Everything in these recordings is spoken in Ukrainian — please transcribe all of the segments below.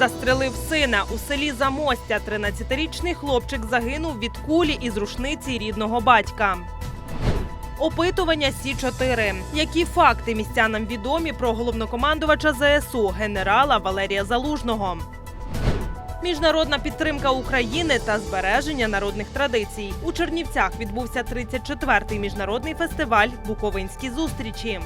Застрелив сина у селі Замостя. 13-річний хлопчик загинув від кулі із рушниці рідного батька. Опитування Сі 4 Які факти містянам відомі про головнокомандувача ЗСУ генерала Валерія Залужного? Міжнародна підтримка України та збереження народних традицій у Чернівцях відбувся 34-й міжнародний фестиваль Буковинські зустрічі.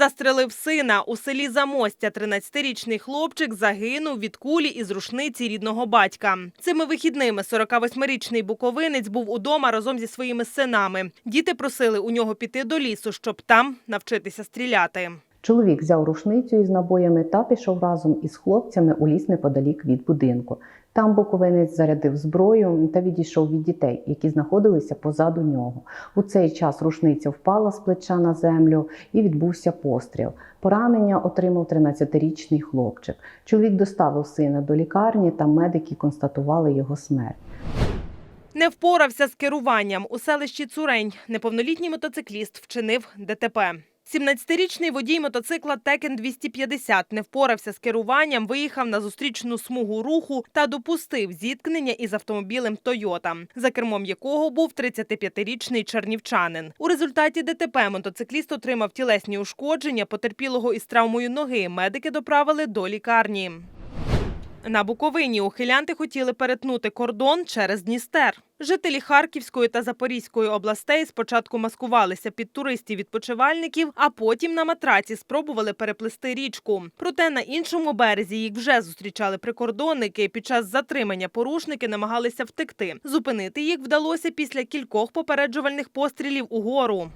Застрелив сина у селі Замостя. 13-річний хлопчик загинув від кулі із рушниці рідного батька. Цими вихідними 48-річний буковинець був удома разом зі своїми синами. Діти просили у нього піти до лісу, щоб там навчитися стріляти. Чоловік взяв рушницю із набоями та пішов разом із хлопцями у ліс неподалік від будинку. Там буковинець зарядив зброю та відійшов від дітей, які знаходилися позаду нього. У цей час рушниця впала з плеча на землю і відбувся постріл. Поранення отримав 13-річний хлопчик. Чоловік доставив сина до лікарні, та медики констатували його смерть. Не впорався з керуванням у селищі Цурень. Неповнолітній мотоцикліст вчинив ДТП. 17-річний водій мотоцикла Текен 250 не впорався з керуванням, виїхав на зустрічну смугу руху та допустив зіткнення із автомобілем Тойота, за кермом якого був 35-річний чернівчанин. У результаті ДТП мотоцикліст отримав тілесні ушкодження, потерпілого із травмою ноги. Медики доправили до лікарні. На Буковині ухилянти хотіли перетнути кордон через Дністер. Жителі Харківської та Запорізької областей спочатку маскувалися під туристів-відпочивальників, а потім на матраці спробували переплисти річку. Проте на іншому березі їх вже зустрічали прикордонники. Під час затримання порушники намагалися втекти. Зупинити їх вдалося після кількох попереджувальних пострілів угору.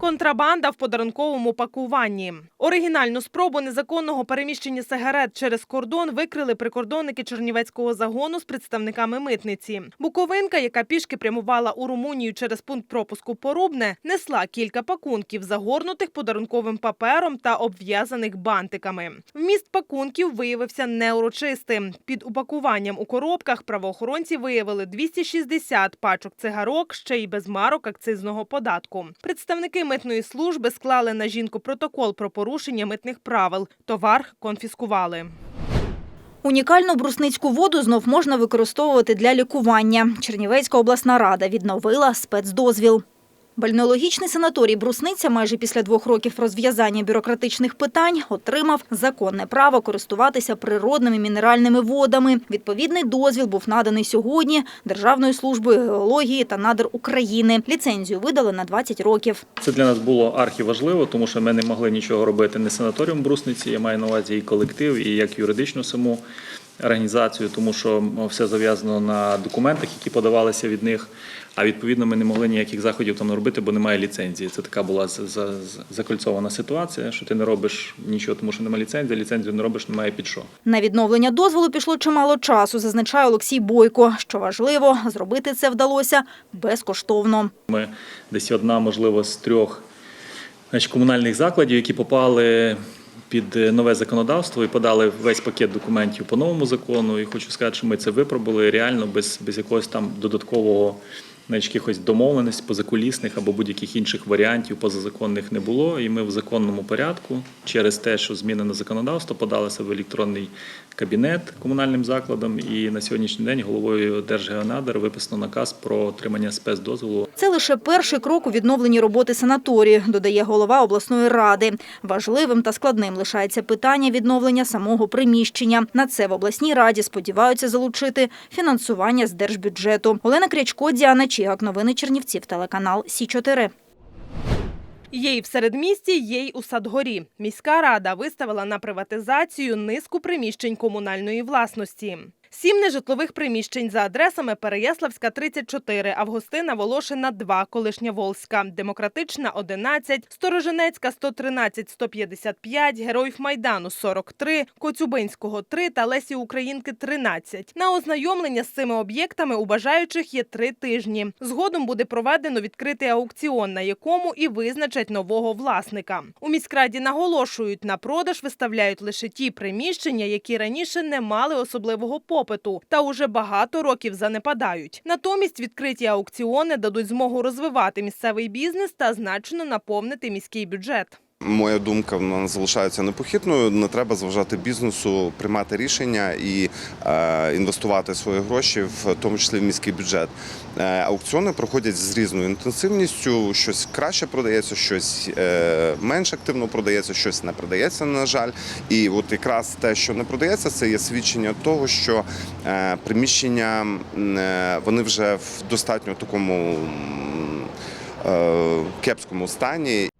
Контрабанда в подарунковому пакуванні. Оригінальну спробу незаконного переміщення сигарет через кордон викрили прикордонники Чернівецького загону з представниками митниці. Буковинка, яка пішки прямувала у Румунію через пункт пропуску Порубне, несла кілька пакунків, загорнутих подарунковим папером та обв'язаних бантиками. Вміст пакунків виявився неурочистим. Під упакуванням у коробках правоохоронці виявили 260 пачок цигарок, ще й без марок акцизного податку. Представники митної служби склали на жінку протокол про порушення митних правил. Товар конфіскували. Унікальну брусницьку воду знов можна використовувати для лікування. Чернівецька обласна рада відновила спецдозвіл. Бальнеологічний санаторій Брусниця майже після двох років розв'язання бюрократичних питань отримав законне право користуватися природними мінеральними водами. Відповідний дозвіл був наданий сьогодні Державною службою геології та надр України. Ліцензію видали на 20 років. Це для нас було архіважливо, тому що ми не могли нічого робити не санаторіум Брусниці, я маю на увазі і колектив, і як юридичну саму організацію, тому що все зав'язано на документах, які подавалися від них. А відповідно ми не могли ніяких заходів там робити, бо немає ліцензії. Це така була за- за- закольцована ситуація, що ти не робиш нічого, тому що немає ліцензії, ліцензію не робиш, немає під що. На відновлення дозволу пішло чимало часу, зазначає Олексій Бойко. Що важливо, зробити це вдалося безкоштовно. Ми десь одна, можливо, з трьох значить, комунальних закладів, які попали під е, нове законодавство і подали весь пакет документів по новому закону. І хочу сказати, що ми це випробували реально без, без якогось там додаткового значить, якихось домовленостей позакулісних або будь-яких інших варіантів позазаконних не було. І ми в законному порядку через те, що змінено законодавство, подалися в електронний кабінет комунальним закладом. І на сьогоднішній день головою Держгеонадр виписано наказ про отримання спецдозволу Це лише перший крок у відновленні роботи санаторію, додає голова обласної ради. Важливим та складним лишається питання відновлення самого приміщення. На це в обласній раді сподіваються залучити фінансування з держбюджету. Олена Крячко, Діана Чігак. Новини Чернівців. Телеканал Сі 4 Є й в середмісті, є й у Садгорі. Міська рада виставила на приватизацію низку приміщень комунальної власності. Сім нежитлових приміщень за адресами Переяславська 34, Августина Волошина 2, колишня Волська, Демократична 11, Сторожинецька 113, 155, Героїв Майдану 43, Коцюбинського 3 та Лесі Українки 13. На ознайомлення з цими об'єктами у бажаючих є три тижні. Згодом буде проведено відкритий аукціон, на якому і визначать нового власника. У міськраді наголошують, на продаж виставляють лише ті приміщення, які раніше не мали особливого попиту та уже багато років занепадають. Натомість відкриті аукціони дадуть змогу розвивати місцевий бізнес та значно наповнити міський бюджет. Моя думка вона залишається непохитною. Не треба зважати бізнесу, приймати рішення і е, інвестувати свої гроші, в тому числі в міський бюджет. Е, аукціони проходять з різною інтенсивністю. Щось краще продається, щось е, менш активно продається, щось не продається, на жаль. І от якраз те, що не продається, це є свідчення того, що е, приміщення е, вони вже в достатньо такому е, кепському стані.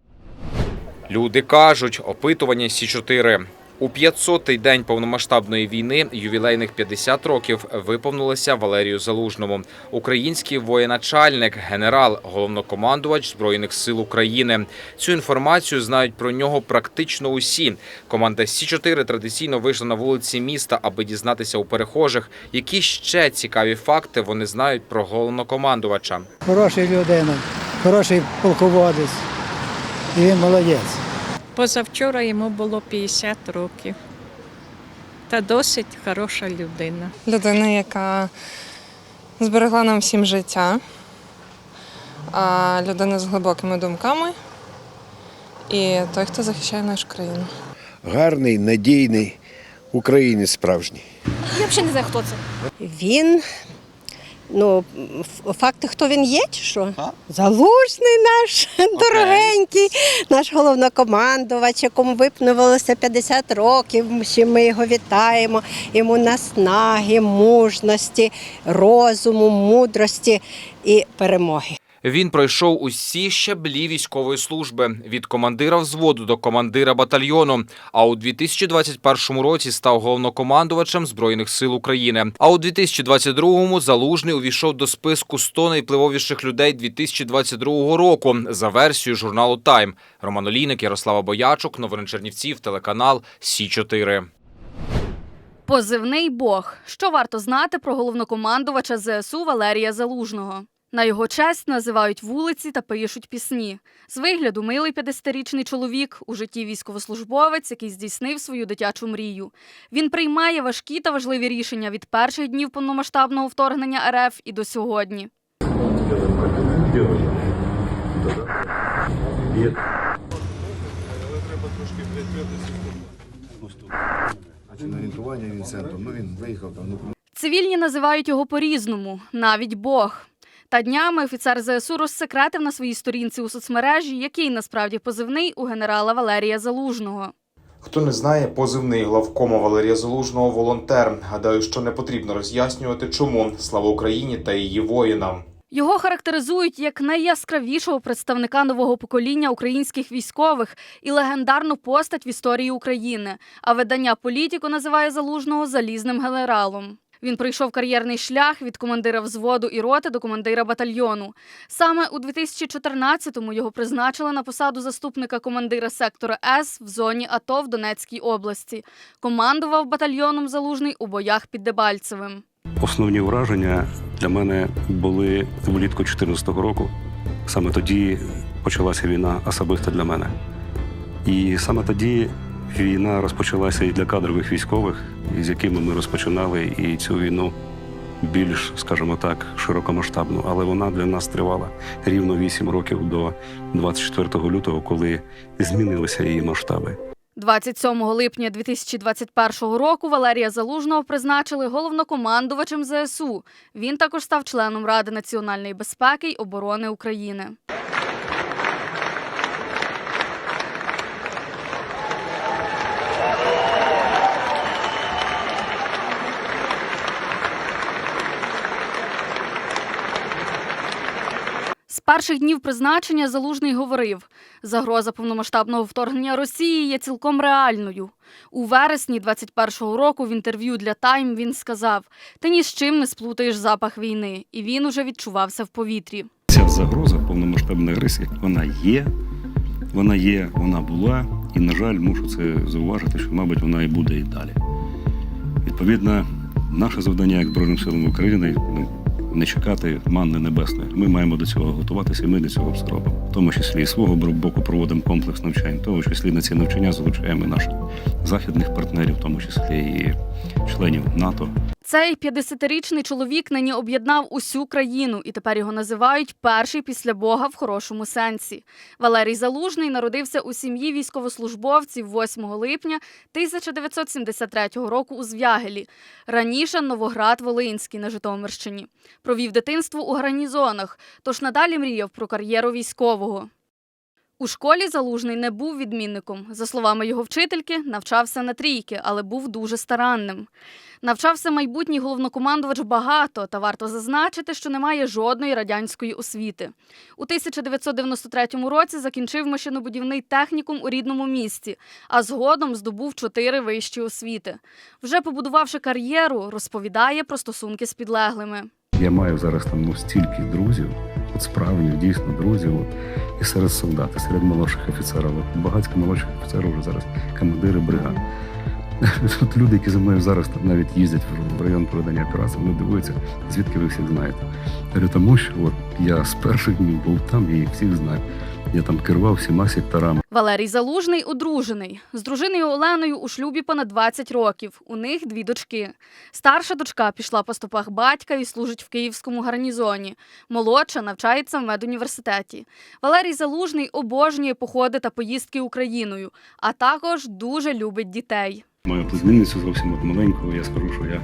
Люди кажуть, опитування Сі 4 у 500-й день повномасштабної війни ювілейних 50 років виповнилося Валерію Залужному. Український воєначальник, генерал, головнокомандувач збройних сил України. Цю інформацію знають про нього практично усі. Команда Сі 4 традиційно вийшла на вулиці міста, аби дізнатися у перехожих, які ще цікаві факти вони знають про головнокомандувача. Хороша людина, хороший полководець. І він молодець. Позавчора йому було 50 років. Та досить хороша людина. людина, яка зберегла нам всім життя, а людина з глибокими думками і той, хто захищає нашу країну. гарний, надійний українець справжній. Я взагалі не знаю, хто це. Він, ну, факти, хто він є, чи що? Залужний наш, дорогенький, наш головнокомандувач, якому випнувалося 50 років. Ще ми його вітаємо. Йому наснаги, мужності, розуму, мудрості і перемоги. Він пройшов усі щаблі військової служби від командира взводу до командира батальйону. А у 2021 році став головнокомандувачем збройних сил України. А у 2022-му залужний увійшов до списку 100 найвпливовіших людей 2022 року за версією журналу Тайм. Роман Олійник, Ярослава Боячук, новини Чернівців, телеканал Сі 4 Позивний Бог. Що варто знати про головнокомандувача ЗСУ Валерія Залужного? На його честь називають вулиці та пишуть пісні. З вигляду милий 50-річний чоловік у житті військовослужбовець, який здійснив свою дитячу мрію. Він приймає важкі та важливі рішення від перших днів повномасштабного вторгнення РФ і до сьогодні. Орієнтування він центром, він виїхав там. Цивільні називають його по-різному, навіть Бог. Та днями офіцер ЗСУ розсекретив на своїй сторінці у соцмережі, який насправді позивний у генерала Валерія Залужного. Хто не знає, позивний главкома Валерія Залужного волонтер. Гадаю, що не потрібно роз'яснювати, чому слава Україні та її воїнам. Його характеризують як найяскравішого представника нового покоління українських військових і легендарну постать в історії України. А видання Політіко називає залужного залізним генералом. Він пройшов кар'єрний шлях від командира взводу і роти до командира батальйону. Саме у 2014-му його призначили на посаду заступника командира сектора С в зоні АТО в Донецькій області. Командував батальйоном залужний у боях під Дебальцевим. Основні враження для мене були влітку 2014 року. Саме тоді почалася війна особисто для мене. І саме тоді війна розпочалася і для кадрових військових, з якими ми розпочинали і цю війну більш, скажімо так, широкомасштабну. Але вона для нас тривала рівно 8 років до 24 лютого, коли змінилися її масштаби. 27 липня 2021 року Валерія Залужного призначили головнокомандувачем ЗСУ. Він також став членом Ради національної безпеки й оборони України. Перших днів призначення Залужний говорив: загроза повномасштабного вторгнення Росії є цілком реальною. У вересні 21-го року в інтерв'ю для Тайм він сказав: Ти ні з чим не сплутаєш запах війни, і він уже відчувався в повітрі. Ця загроза повномасштабної агресії, вона є, вона є, вона була, і, на жаль, мушу це зауважити, що, мабуть, вона і буде і далі. Відповідно, наше завдання як Збройним силам України не чекати манни небесної. Ми маємо до цього готуватися, і ми до цього все робимо. В тому числі і свого боку проводимо комплекс навчань, в тому числі на ці навчання залучаємо наших західних партнерів, в тому числі і членів НАТО. Цей 50-річний чоловік нині об'єднав усю країну, і тепер його називають перший після Бога в хорошому сенсі. Валерій Залужний народився у сім'ї військовослужбовців 8 липня 1973 року у Звягелі. Раніше Новоград Волинський на Житомирщині. Провів дитинство у гарнізонах, тож надалі мріяв про кар'єру військового. У школі Залужний не був відмінником. За словами його вчительки, навчався на трійки, але був дуже старанним. Навчався майбутній головнокомандувач багато, та варто зазначити, що немає жодної радянської освіти. У 1993 році закінчив машинобудівний технікум у рідному місті, а згодом здобув чотири вищі освіти. Вже побудувавши кар'єру, розповідає про стосунки з підлеглими. Я маю зараз там ну, стільки друзів, от справжніх, дійсно друзів, от, і серед солдат, і серед молодших офіцерів. Багатько молодших офіцерів вже зараз командири бригад. Тут люди, які за мною зараз навіть їздять в район проведення операції, вони дивуються, звідки ви всіх знаєте. Я говорю, тому що от я з перших днів був там, я їх всіх знаю. Я там керував всіма секторами. Валерій Залужний одружений. З дружиною Оленою у шлюбі понад 20 років. У них дві дочки. Старша дочка пішла по стопах батька і служить в київському гарнізоні. Молодша навчається в медуніверситеті. Валерій Залужний обожнює походи та поїздки Україною, а також дуже любить дітей. Маю племінницю зовсім от маленьку, я скажу, що я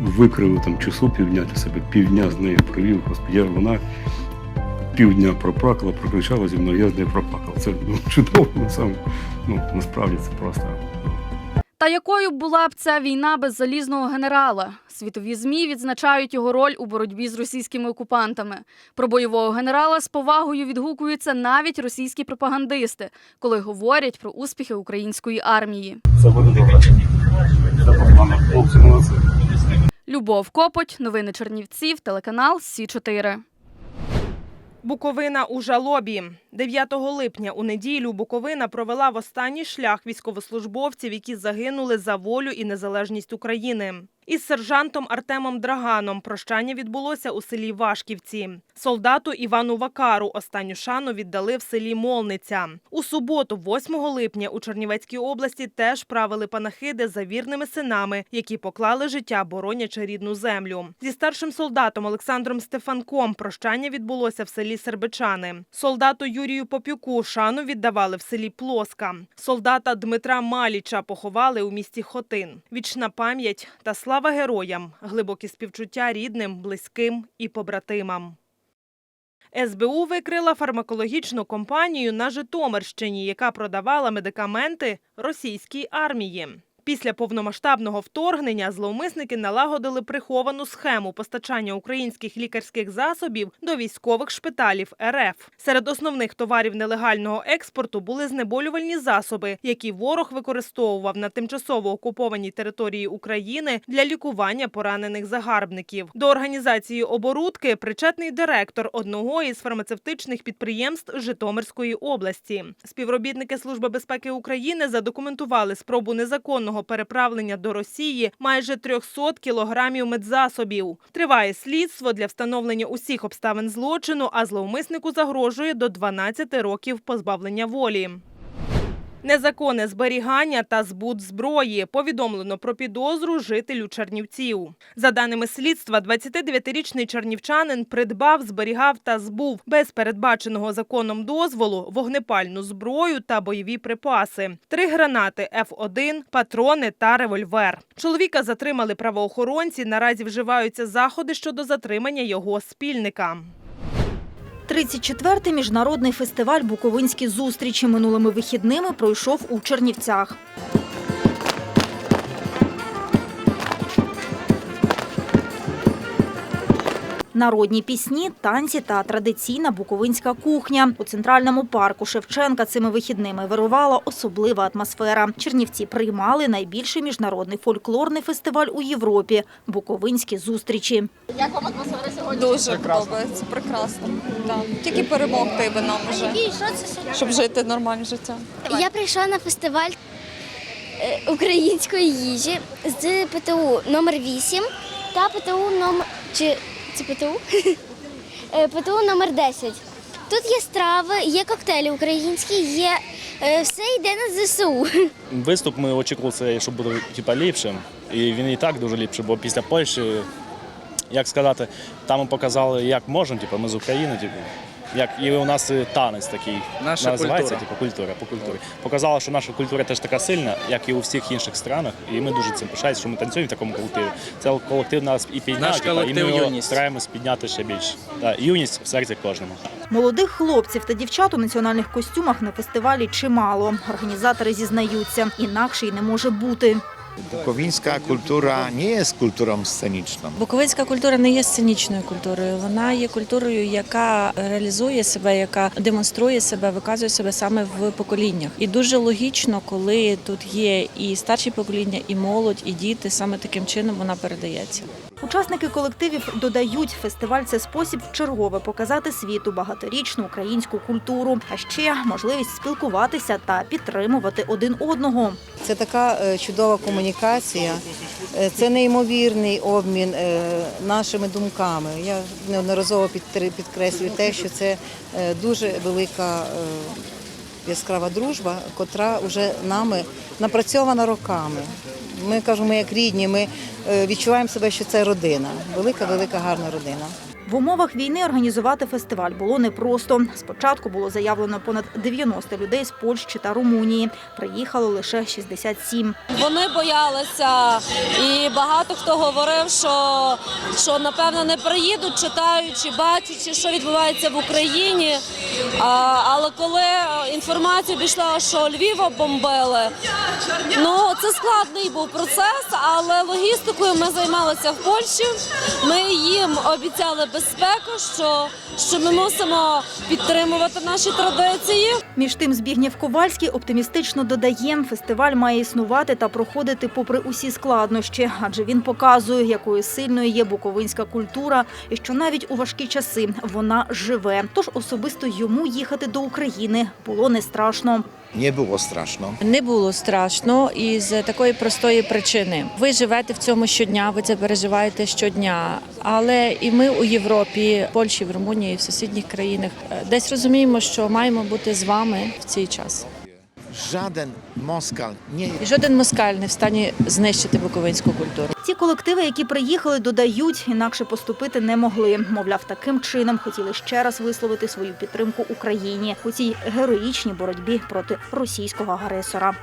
викрив там часу півдня для себе, півдня з нею провів. Господи, я- вона півдня проплакала, прокричала зі мною, я з нею проплакав. Це ну, чудово, самому, ну, насправді це просто. ну, Та якою була б ця війна без залізного генерала? Світові змі відзначають його роль у боротьбі з російськими окупантами. Про бойового генерала з повагою відгукуються навіть російські пропагандисти, коли говорять про успіхи української армії. Це буде. Любов Копоть, новини Чернівців, телеканал Сі 4 Буковина у жалобі. 9 липня у неділю Буковина провела в останній шлях військовослужбовців, які загинули за волю і незалежність України. Із сержантом Артемом Драганом прощання відбулося у селі Вашківці. Солдату Івану Вакару останню шану віддали в селі Молниця. У суботу, 8 липня, у Чернівецькій області теж правили панахиди за вірними синами, які поклали життя, боронячи рідну землю. Зі старшим солдатом Олександром Стефанком прощання відбулося в селі Сербичани. Солдату Юрію Попюку шану віддавали в селі Плоска. Солдата Дмитра Маліча поховали у місті Хотин. Вічна пам'ять та слава героям, глибокі співчуття рідним, близьким і побратимам. СБУ викрила фармакологічну компанію на Житомирщині, яка продавала медикаменти російській армії. Після повномасштабного вторгнення зловмисники налагодили приховану схему постачання українських лікарських засобів до військових шпиталів РФ. Серед основних товарів нелегального експорту були знеболювальні засоби, які ворог використовував на тимчасово окупованій території України для лікування поранених загарбників. До організації оборудки причетний директор одного із фармацевтичних підприємств Житомирської області. Співробітники Служби безпеки України задокументували спробу незаконного переправлення до Росії майже 300 кілограмів медзасобів. Триває слідство для встановлення усіх обставин злочину, а зловмиснику загрожує до 12 років позбавлення волі. Незаконне зберігання та збут зброї повідомлено про підозру жителю Чернівців. За даними слідства, 29-річний чернівчанин придбав, зберігав та збув без передбаченого законом дозволу вогнепальну зброю та бойові припаси, три гранати Ф1, патрони та револьвер. Чоловіка затримали правоохоронці. Наразі вживаються заходи щодо затримання його спільника. 34-й міжнародний фестиваль Буковинські зустрічі минулими вихідними пройшов у Чернівцях. Народні пісні, танці та традиційна буковинська кухня. У центральному парку Шевченка цими вихідними вирувала особлива атмосфера. Чернівці приймали найбільший міжнародний фольклорний фестиваль у Європі Буковинські зустрічі. Як вам атмосфера сьогодні? Дуже подобається, прекрасно. Да. Тільки перемогти би нам вже, щоб жити нормальне життя. Я прийшла на фестиваль е, української їжі з ПТУ номер 8 та ПТУ номер чи це ПТУ? Е, ПТУ номер 10. Тут є страви, є коктейлі українські, є е, все йде на ЗСУ. Виступ ми очікували, що буде типа ліпшим. І він і так дуже ліпший, бо після Польщі, як сказати, там ми показали, як можемо, типу, ми з України, типу. Як і у нас і танець такий Наша називається, культура. типу, культура по культурі. Показала, що наша культура теж така сильна, як і у всіх інших странах. І ми дуже цим пишаємося, що ми танцюємо в такому колективі. Це колектив нас і підняв, Наш типу, і колектив ми його «Юність». стараємось підняти ще більше. Да, юність в серці кожному. Молодих хлопців та дівчат у національних костюмах на фестивалі чимало. Організатори зізнаються, інакше й не може бути. Буковинська культура не є культурою сценічною. Буковинська культура не є сценічною культурою. Вона є культурою, яка реалізує себе, яка демонструє себе, виказує себе саме в поколіннях. І дуже логічно, коли тут є і старші покоління, і молодь, і діти. Саме таким чином вона передається. Учасники колективів додають, фестиваль це спосіб вчергове показати світу багаторічну українську культуру, а ще можливість спілкуватися та підтримувати один одного. Це така е, чудова комунікація, е, це неймовірний обмін е, нашими думками. Я неодноразово підкреслюю те, що це дуже велика яскрава дружба, котра вже нами напрацьована роками. Ми кажемо, як рідні, ми е, відчуваємо себе, що це родина, велика, велика, гарна родина. В умовах війни організувати фестиваль було непросто. Спочатку було заявлено понад 90 людей з Польщі та Румунії. Приїхало лише 67. Вони боялися, і багато хто говорив, що, що напевно не приїдуть, читаючи, бачачи, що відбувається в Україні. А, але коли інформація пішла, що Львів бомбили, ну це складний був процес, але логістикою ми займалися в Польщі. Ми їм обіцяли безпеку, що, що ми мусимо підтримувати наші традиції. Між тим, Збігнєв Ковальський оптимістично додає, фестиваль має існувати та проходити попри усі складнощі, адже він показує, якою сильною є буковинська культура, і що навіть у важкі часи вона живе. Тож особисто йому їхати до України було не страшно. Не було страшно. Не було страшно із такої простої причини. Ви живете в цьому щодня, ви це переживаєте щодня. Але і ми у Європі, Польщі, в Румунії, в сусідніх країнах е, десь розуміємо, що маємо бути з вами в цей час. Жоден москаль не І жоден москаль не в стані знищити буковинську культуру. Ці колективи, які приїхали, додають, інакше поступити не могли. Мовляв, таким чином хотіли ще раз висловити свою підтримку Україні у цій героїчній боротьбі проти російського агресора.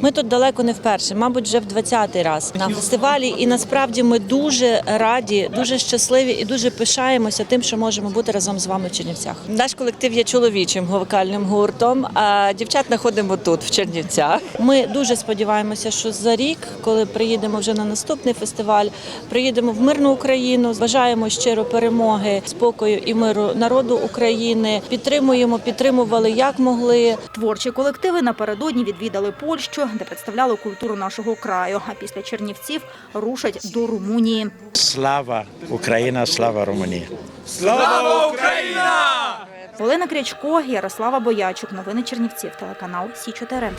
Ми тут далеко не вперше, мабуть, вже в 20-й раз на фестивалі. І насправді ми дуже раді, дуже щасливі і дуже пишаємося тим, що можемо бути разом з вами в Чернівцях. Наш колектив є чоловічим вокальним гуртом, а дівчат знаходимо тут, в Чернівцях. Ми дуже сподіваємося, що за рік, коли приїдемо вже на наступний фестиваль, приїдемо в мирну Україну. Бажаємо щиро перемоги, спокою і миру народу України. Підтримуємо, підтримували як могли. Творчі колективи напередодні відвідали Польщу, де представляли культуру нашого краю. А після Чернівців рушать до Румунії. Слава Україна, слава Румунія. Слава Україна! Олена Крячко, Ярослава Боячук. Новини Чернівців. Телеканал Сі 4